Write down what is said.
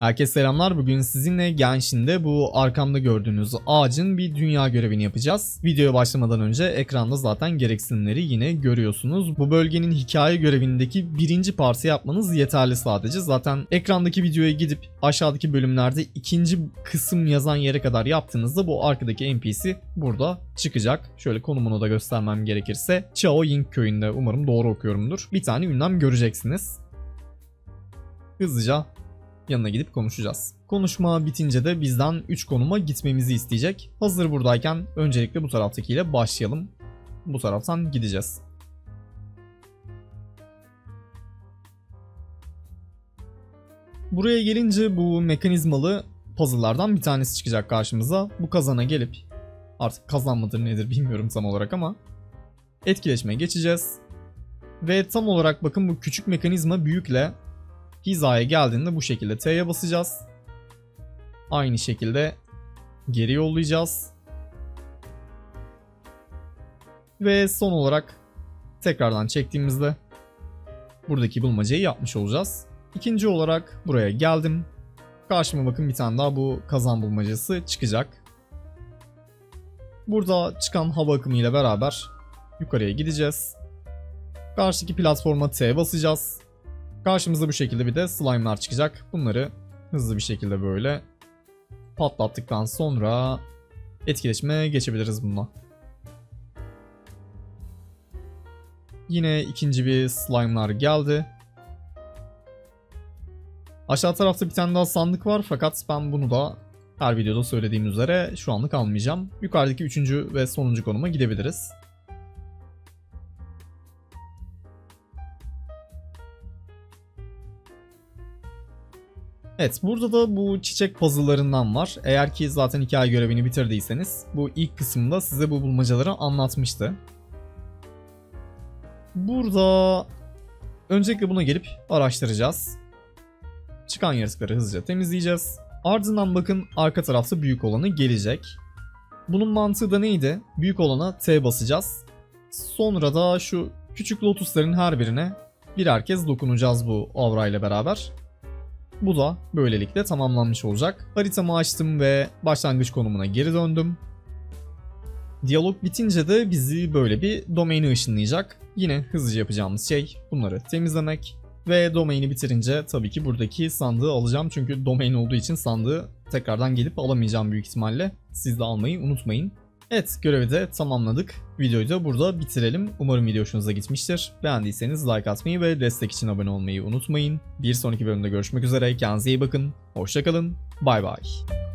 Herkese selamlar. Bugün sizinle Genshin'de bu arkamda gördüğünüz ağacın bir dünya görevini yapacağız. Videoya başlamadan önce ekranda zaten gereksinimleri yine görüyorsunuz. Bu bölgenin hikaye görevindeki birinci parti yapmanız yeterli sadece. Zaten ekrandaki videoya gidip aşağıdaki bölümlerde ikinci kısım yazan yere kadar yaptığınızda bu arkadaki NPC burada çıkacak. Şöyle konumunu da göstermem gerekirse Chao Ying köyünde umarım doğru okuyorumdur. Bir tane ünlem göreceksiniz. Hızlıca yanına gidip konuşacağız. Konuşma bitince de bizden 3 konuma gitmemizi isteyecek. Hazır buradayken öncelikle bu taraftakiyle başlayalım. Bu taraftan gideceğiz. Buraya gelince bu mekanizmalı puzzle'lardan bir tanesi çıkacak karşımıza. Bu kazana gelip artık kazan mıdır nedir bilmiyorum tam olarak ama etkileşmeye geçeceğiz. Ve tam olarak bakın bu küçük mekanizma büyükle hizaya geldiğinde bu şekilde T'ye basacağız. Aynı şekilde geri yollayacağız. Ve son olarak tekrardan çektiğimizde buradaki bulmacayı yapmış olacağız. İkinci olarak buraya geldim. Karşıma bakın bir tane daha bu kazan bulmacası çıkacak. Burada çıkan hava akımı ile beraber yukarıya gideceğiz. Karşıdaki platforma T basacağız. Karşımıza bu şekilde bir de slime'lar çıkacak. Bunları hızlı bir şekilde böyle patlattıktan sonra etkileşime geçebiliriz bununla. Yine ikinci bir slime'lar geldi. Aşağı tarafta bir tane daha sandık var fakat ben bunu da her videoda söylediğim üzere şu anlık almayacağım. Yukarıdaki üçüncü ve sonuncu konuma gidebiliriz. Evet burada da bu çiçek puzzle'larından var. Eğer ki zaten hikaye görevini bitirdiyseniz bu ilk kısımda size bu bulmacaları anlatmıştı. Burada öncelikle buna gelip araştıracağız. Çıkan yaratıkları hızlıca temizleyeceğiz. Ardından bakın arka tarafta büyük olanı gelecek. Bunun mantığı da neydi? Büyük olana T basacağız. Sonra da şu küçük lotusların her birine birer kez dokunacağız bu aura ile beraber. Bu da böylelikle tamamlanmış olacak. Haritamı açtım ve başlangıç konumuna geri döndüm. Diyalog bitince de bizi böyle bir domaini ışınlayacak. Yine hızlıca yapacağımız şey bunları temizlemek. Ve domaini bitirince tabii ki buradaki sandığı alacağım. Çünkü domain olduğu için sandığı tekrardan gelip alamayacağım büyük ihtimalle. Siz de almayı unutmayın. Evet görevi de tamamladık. Videoyu da burada bitirelim. Umarım video hoşunuza gitmiştir. Beğendiyseniz like atmayı ve destek için abone olmayı unutmayın. Bir sonraki bölümde görüşmek üzere. Kendinize iyi bakın. Hoşçakalın. Bay bay.